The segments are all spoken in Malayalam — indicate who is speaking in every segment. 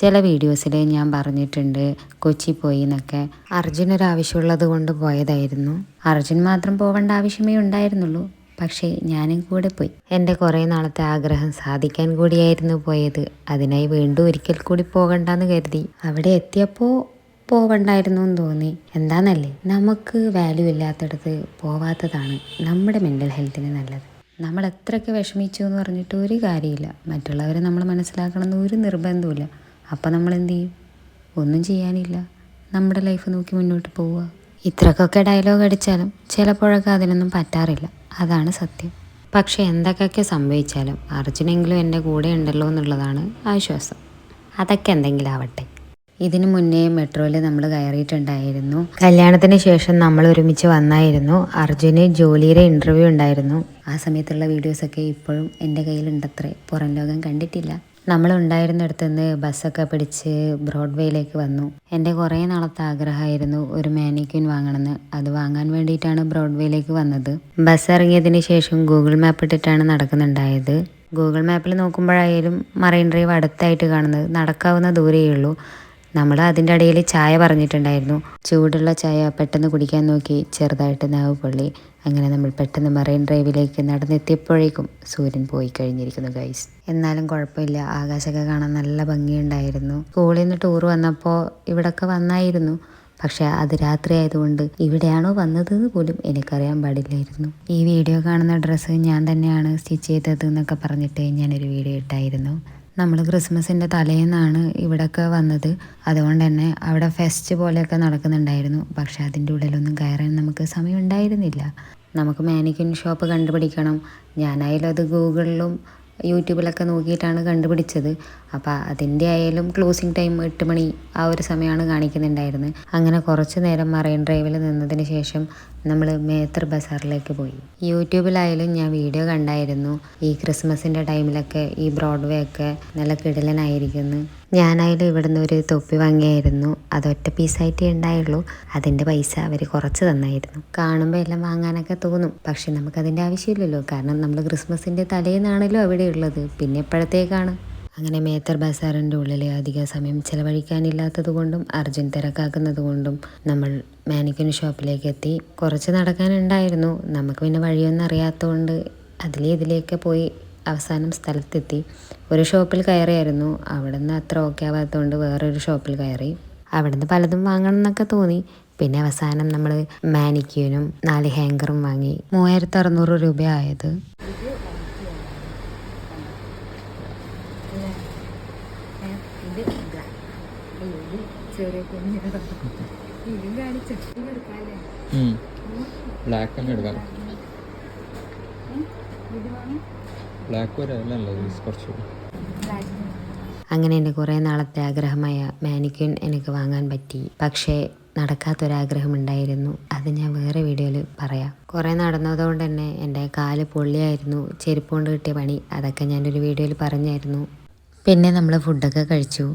Speaker 1: ചില വീഡിയോസിൽ ഞാൻ പറഞ്ഞിട്ടുണ്ട് കൊച്ചി പോയി എന്നൊക്കെ അർജുൻ ഒരു ആവശ്യമുള്ളത് കൊണ്ട് പോയതായിരുന്നു. അർജുൻ മാത്രം പോവേണ്ട ആവശ്യമേ ഉണ്ടായിരുന്നുള്ളൂ. പക്ഷേ ഞാനും കൂടെ പോയി. എന്റെ കുറേ നാളത്തെ ആഗ്രഹം സാധിക്കാൻ കൂടിയായിരുന്നു പോയത്. അതിനായി വീണ്ടും ഒരിക്കൽ കൂടി പോകണ്ടെന്ന് കരുതി. അവിടെ എത്തിയപ്പോൾ പോവണ്ടായിരുന്നു എന്ന് തോന്നി. എന്താന്നല്ലേ? നമുക്ക് വാല്യൂ ഇല്ലാത്തടത്ത് പോവാത്തതാണ് നമ്മുടെ മെന്റൽ ഹെൽത്തിന് നല്ലത്. നമ്മൾ എത്രയൊക്കെ വിഷമിച്ചു എന്ന് പറഞ്ഞിട്ട് ഒരു കാര്യമില്ല. മറ്റുള്ളവരെ നമ്മൾ മനസ്സിലാക്കണമെന്ന് ഒരു നിർബന്ധമില്ല അപ്പം നമ്മൾ എന്ത് ചെയ്യും ഒന്നും ചെയ്യാനില്ല. നമ്മുടെ ലൈഫ് നോക്കി മുന്നോട്ട് പോവുക. ഇത്രക്കൊക്കെ ഡയലോഗ് അടിച്ചാലും ചിലപ്പോഴൊക്കെ അതിനൊന്നും പറ്റാറില്ല. അതാണ് സത്യം. പക്ഷേ എന്തൊക്കെയൊക്കെ സംഭവിച്ചാലും അർജുനെങ്കിലും എന്റെ കൂടെ ഉണ്ടല്ലോ എന്നുള്ളതാണ് ആശ്വാസം. അതൊക്കെ എന്തെങ്കിലും ആവട്ടെ. ഇതിനു മുന്നേ മെട്രോയിൽ നമ്മൾ കയറിയിട്ടുണ്ടായിരുന്നു. കല്യാണത്തിന് ശേഷം നമ്മൾ ഒരുമിച്ച് വന്നായിരുന്നു. അർജുന് ജോലിയുടെ ഇന്റർവ്യൂ ഉണ്ടായിരുന്നു. ആ സമയത്തുള്ള വീഡിയോസൊക്കെ ഇപ്പോഴും എന്റെ കയ്യിലുണ്ടത്രേ. പുറം ലോകം കണ്ടിട്ടില്ല. നമ്മൾ ഉണ്ടായിരുന്നിടത്ത് നിന്ന് ബസ്സൊക്കെ പിടിച്ച് ബ്രോഡ്വേയിലേക്ക് വന്നു. എന്റെ കുറേ നാളത്തെ ആഗ്രഹമായിരുന്നു ഒരു മാനിക്യൂൻ വാങ്ങണമെന്ന്. അത് വാങ്ങാൻ വേണ്ടിയിട്ടാണ് ബ്രോഡ്വേയിലേക്ക് വന്നത്. ബസ് ഇറങ്ങിയതിന് ശേഷം ഗൂഗിൾ മാപ്പ് ഇട്ടിട്ടാണ് നടക്കുന്നുണ്ടായത്. ഗൂഗിൾ മാപ്പിൽ നോക്കുമ്പോഴായാലും മറൈൻ ഡ്രൈവ് അടുത്തായിട്ട് കാണുന്നത് നടക്കാവുന്ന ദൂരേ ഉള്ളൂ നമ്മൾ അതിന്റെ ഇടയിൽ ചായ പറഞ്ഞിട്ടുണ്ടായിരുന്നു. ചൂടുള്ള ചായ പെട്ടെന്ന് കുടിക്കാൻ നോക്കി ചെറുതായിട്ട് നാവ് പൊള്ളി. അങ്ങനെ നമ്മൾ പെട്ടെന്ന് മറൈൻ ഡ്രൈവിലേക്ക് നടന്നെത്തിയപ്പോഴേക്കും സൂര്യൻ പോയി കഴിഞ്ഞിരിക്കുന്നു ഗൈസ് എന്നാലും കുഴപ്പമില്ല. ആകാശമൊക്കെ കാണാൻ നല്ല ഭംഗിയുണ്ടായിരുന്നു. സ്കൂളിൽ നിന്ന് ടൂർ വന്നപ്പോൾ ഇവിടൊക്കെ വന്നായിരുന്നു. പക്ഷെ അത് രാത്രി ആയതുകൊണ്ട് ഇവിടെയാണോ വന്നതെന്ന് പോലും എനിക്കറിയാൻ പാടില്ലായിരുന്നു. ഈ വീഡിയോ കാണുന്ന ഡ്രസ്സ് ഞാൻ തന്നെയാണ് സ്റ്റിച്ച് ചെയ്തത് എന്നൊക്കെ പറഞ്ഞിട്ട് ഞാനൊരു വീഡിയോ ഇട്ടായിരുന്നു. നമ്മൾ ക്രിസ്മസിന്റെ തലേന്നാണ് ഇവിടെയൊക്കെ വന്നത്. അതുകൊണ്ട് തന്നെ അവിടെ ഫെസ്റ്റ് പോലെയൊക്കെ നടക്കുന്നുണ്ടായിരുന്നു. പക്ഷേ അതിന്റെ ഉള്ളിലൊന്നും കയറാൻ നമുക്ക് സമയം ഉണ്ടായിരുന്നില്ല നമുക്ക് മാനിക്യൂൻ ഷോപ്പ് കണ്ടുപിടിക്കണം. ഞാനായാലും അത് ഗൂഗിളിലും യൂട്യൂബിലൊക്കെ നോക്കിയിട്ടാണ് കണ്ടുപിടിച്ചത്. അപ്പോൾ അതിന്റെ ആയാലും ക്ലോസിങ് ടൈം എട്ട് മണി ആ ഒരു സമയമാണ് കാണിക്കുന്നുണ്ടായിരുന്നത് അങ്ങനെ കുറച്ച് നേരം മറൈൻ ഡ്രൈവിൽ നിന്നതിന് ശേഷം നമ്മൾ മേത്തർ ബസാറിലേക്ക് പോയി. യൂട്യൂബിലായാലും ഞാൻ വീഡിയോ കണ്ടായിരുന്നു. ഈ ക്രിസ്മസിന്റെ ടൈമിലൊക്കെ ഈ ബ്രോഡ്വേ ഒക്കെ നല്ല കിടലനായിരിക്കുന്നു. ഞാനായാലും ഇവിടുന്ന് ഒരു തൊപ്പി വാങ്ങിയായിരുന്നു. അത് ഒറ്റ പീസായിട്ടേ ഉണ്ടായുള്ളൂ. അതിന്റെ പൈസ അവർ കുറച്ച് തന്നായിരുന്നു. കാണുമ്പോൾ എല്ലാം വാങ്ങാനൊക്കെ തോന്നും. പക്ഷെ നമുക്കതിന്റെ ആവശ്യമില്ലല്ലോ. കാരണം നമ്മൾ ക്രിസ്മസിന്റെ തലേന്നാണല്ലോ അവിടെ ഉള്ളത്. പിന്നെ എപ്പോഴത്തേക്കാണ്? അങ്ങനെ മേത്തർ ബസാറിന്റെ ഉള്ളിൽ അധിക സമയം ചിലവഴിക്കാനില്ലാത്തത് കൊണ്ടും അർജന്റ് തിരക്കാക്കുന്നത് കൊണ്ടും നമ്മൾ മാനിക്കുന്ന ഷോപ്പിലേക്ക് എത്തി കുറച്ച് നടക്കാനുണ്ടായിരുന്നു. നമുക്ക് പിന്നെ വഴിയൊന്നും അറിയാത്തതുകൊണ്ട് അതിലേ ഇതിലേക്ക് പോയി അവസാനം സ്ഥലത്തെത്തി. ഒരു ഷോപ്പിൽ കയറിയായിരുന്നു. അവിടെ നിന്ന് അത്ര ഓക്കെ ആവാത്തതുകൊണ്ട് വേറൊരു ഷോപ്പിൽ കയറി. അവിടെ നിന്ന് പലതും വാങ്ങണം എന്നൊക്കെ തോന്നി. പിന്നെ അവസാനം നമ്മൾ മാനിക്യൂനും നാല് ഹാങ്കറും വാങ്ങി. മൂവായിരത്തി അറുന്നൂറ് രൂപയായത്
Speaker 2: ബ്ലാക്ക് തന്നെ എടുക്കാം. ബ്ലാക്ക് വരാനല്ല നല്ലത്? കുറച്ചുകൂടി.
Speaker 1: അങ്ങനെ എന്റെ കുറേ നാളത്തെ ആഗ്രഹമായ മാനിക്യൂൻ എനിക്ക് വാങ്ങാൻ പറ്റി. പക്ഷേ നടക്കാത്തൊരാഗ്രഹമുണ്ടായിരുന്നു. അത് ഞാൻ വേറെ വീഡിയോയിൽ പറയാം. കുറേ നടന്നതുകൊണ്ട് തന്നെ എന്റെ കാൽ പൊള്ളിയായിരുന്നു. ചെരുപ്പ് കൊണ്ട് കിട്ടിയ പണി. അതൊക്കെ ഞാനൊരു വീഡിയോയിൽ പറഞ്ഞായിരുന്നു. പിന്നെ നമ്മൾ ഫുഡൊക്കെ കഴിച്ചു.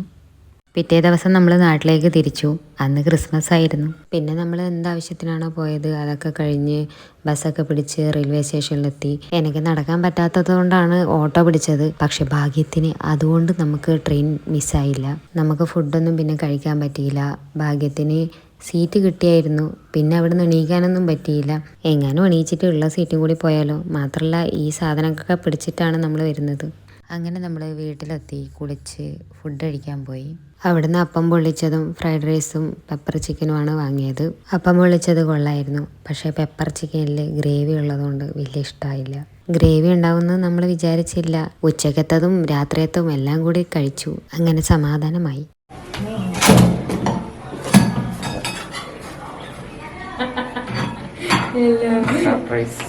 Speaker 1: പിറ്റേ ദിവസം നമ്മൾ നാട്ടിലേക്ക് തിരിച്ചു. അന്ന് ക്രിസ്മസ് ആയിരുന്നു. പിന്നെ നമ്മൾ എന്താവശ്യത്തിനാണോ പോയത് അതൊക്കെ കഴിഞ്ഞ് ബസ്സൊക്കെ പിടിച്ച് റെയിൽവേ സ്റ്റേഷനിലെത്തി. എനിക്ക് നടക്കാൻ പറ്റാത്തത് കൊണ്ടാണ് ഓട്ടോ പിടിച്ചത്. പക്ഷെ ഭാഗ്യത്തിന് അതുകൊണ്ട് നമുക്ക് ട്രെയിൻ മിസ്സായില്ല നമുക്ക് ഫുഡൊന്നും പിന്നെ കഴിക്കാൻ പറ്റിയില്ല. ഭാഗ്യത്തിന് സീറ്റ് കിട്ടിയായിരുന്നു. പിന്നെ അവിടെ നിന്ന് എണീക്കാനൊന്നും പറ്റിയില്ല. എങ്ങാനും എണീച്ചിട്ട് ഉള്ള സീറ്റും കൂടി പോയാലോ? മാത്രമല്ല ഈ സാധനങ്ങളൊക്കെ പിടിച്ചിട്ടാണ് നമ്മൾ വരുന്നത്. അങ്ങനെ നമ്മൾ വീട്ടിലെത്തി കുളിച്ച് ഫുഡ് കഴിക്കാൻ പോയി. അവിടുന്ന് അപ്പം പൊള്ളിച്ചതും ഫ്രൈഡ് റൈസും പെപ്പർ ചിക്കനുമാണ് വാങ്ങിയത്. അപ്പം പൊള്ളിച്ചത് കൊള്ളായിരുന്നു. പക്ഷേ പെപ്പർ ചിക്കനിൽ ഗ്രേവി ഉള്ളതുകൊണ്ട് വലിയ ഇഷ്ടമായില്ല ഗ്രേവി ഉണ്ടാവുമെന്ന് നമ്മൾ വിചാരിച്ചില്ല. ഉച്ചക്കത്തതും രാത്രിയത്തതും എല്ലാം കൂടി കഴിച്ചു. അങ്ങനെ സമാധാനമായി.
Speaker 2: സർപ്രൈസ്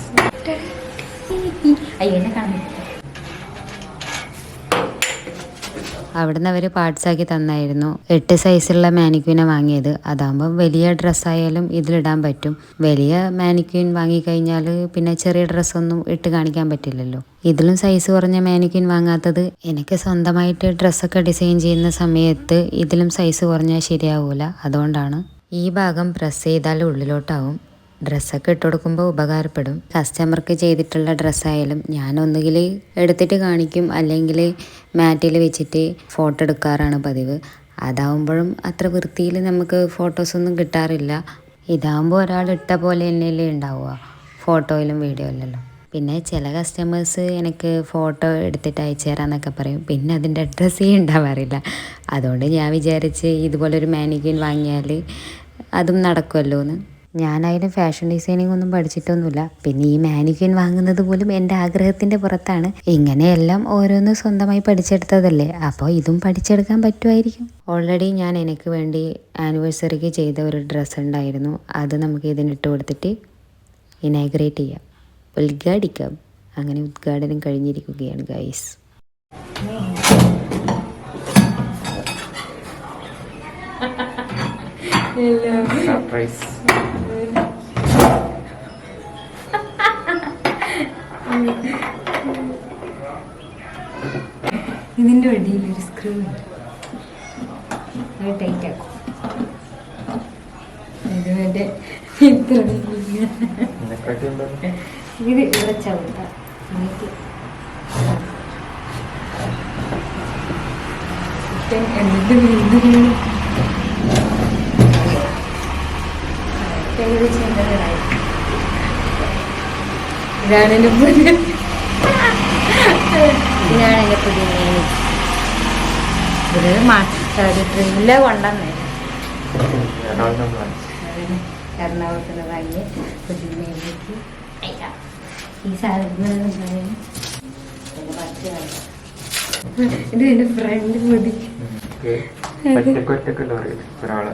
Speaker 1: അവിടുന്ന് അവർ പാർട്സാക്കി തന്നായിരുന്നു. എട്ട് സൈസുള്ള മാനിക്യൂനെ വാങ്ങിയത്. അതാകുമ്പോൾ വലിയ ഡ്രസ്സായാലും ഇതിലിടാൻ പറ്റും. വലിയ മാനിക്യൂൻ വാങ്ങിക്കഴിഞ്ഞാൽ പിന്നെ ചെറിയ ഡ്രസ്സൊന്നും ഇട്ട് കാണിക്കാൻ പറ്റില്ലല്ലോ. ഇതിലും സൈസ് കുറഞ്ഞ മാനിക്വിൻ വാങ്ങാത്തത് എനിക്ക് സ്വന്തമായിട്ട് ഡ്രസ്സൊക്കെ ഡിസൈൻ ചെയ്യുന്ന സമയത്ത് ഇതിലും സൈസ് കുറഞ്ഞാൽ ശരിയാവൂല. അതുകൊണ്ടാണ് ഈ ഭാഗം പ്രസ് ചെയ്താൽ ഉള്ളിലോട്ടാവും. ഡ്രസ്സൊക്കെ ഇട്ട് കൊടുക്കുമ്പോൾ ഉപകാരപ്പെടും കസ്റ്റമർക്ക് ചെയ്തിട്ടുള്ള ഡ്രസ്സായാലും ഞാൻ ഒന്നുകിൽ എടുത്തിട്ട് കാണിക്കും. അല്ലെങ്കിൽ മാറ്റിൽ വെച്ചിട്ട് ഫോട്ടോ എടുക്കാറാണ് പതിവ്. അതാവുമ്പോഴും അത്ര വൃത്തിയിൽ നമുക്ക് ഫോട്ടോസൊന്നും കിട്ടാറില്ല. ഇതാകുമ്പോൾ ഒരാൾ ഇട്ട പോലെ തന്നെയല്ലേ ഉണ്ടാവുക. ഫോട്ടോയിലും വീഡിയോയിലല്ലോ. പിന്നെ ചില കസ്റ്റമേഴ്സ് എനിക്ക് ഫോട്ടോ എടുത്തിട്ട് അയച്ചു തരാമെന്നൊക്കെ പറയും. പിന്നെ അതിന്റെ അഡ്രസ്സേ ഉണ്ടാവാറില്ല. അതുകൊണ്ട് ഞാൻ വിചാരിച്ച് ഇതുപോലൊരു മാനിക്യൂൻ വാങ്ങിയാൽ അതും നടക്കുമല്ലോ എന്ന് ഞാനായാലും ഫാഷൻ ഡിസൈനിങ് ഒന്നും പഠിച്ചിട്ടൊന്നുമില്ല. പിന്നെ ഈ മാനിക്യൻ വാങ്ങുന്നത് പോലും എന്റെ ആഗ്രഹത്തിന്റെ പുറത്താണ്. ഇങ്ങനെയെല്ലാം ഓരോന്ന് സ്വന്തമായി പഠിച്ചെടുത്തതല്ലേ? അപ്പോൾ ഇതും പഠിച്ചെടുക്കാൻ പറ്റുമായിരിക്കും. ഓൾറെഡി ഞാൻ എനിക്ക് വേണ്ടി ആനിവേഴ്സറിക്ക് ചെയ്ത ഒരു ഡ്രസ്സ് ഉണ്ടായിരുന്നു. അത് നമുക്ക് ഇതിനിട്ട് കൊടുത്തിട്ട് ഇനാഗ്രേറ്റ് ചെയ്യാം. ഉദ്ഘാടിക്കാം. അങ്ങനെ ഉദ്ഘാടനം കഴിഞ്ഞിരിക്കുകയാണ് ഗൈസ്
Speaker 2: സർപ്രൈസ്
Speaker 1: ഇതിന്റെ അടിയിൽ ഒരു സ്ക്രൂ ഉണ്ട്. അത് ടൈറ്റ് ആക്കും. ഇത് മറ്റേ ഇത്ര ഇത് ഇവിടെ ചവിട്ട. എന്നിട്ട് വീണ്ടും. ഇതാണ് എന്റെ ഇതാണ് എന്റെ പുതിയ മീൻ മ- ഒരു ഡ്രില്ല കൊണ്ടുവന്നേ.
Speaker 2: എറണാകുളം വാങ്ങിച്ചു
Speaker 1: എറണാകുളത്ത് നിന്ന് വാങ്ങി പുതിയ അയ്യ. ഈ സാധനം ഇത് എന്റെ ഫ്രണ്ട് മുടി
Speaker 2: ഒറ്റയ്ക്ക് ഒറ്റക്കല്ലോ അറിയില്ല ഒരാളെ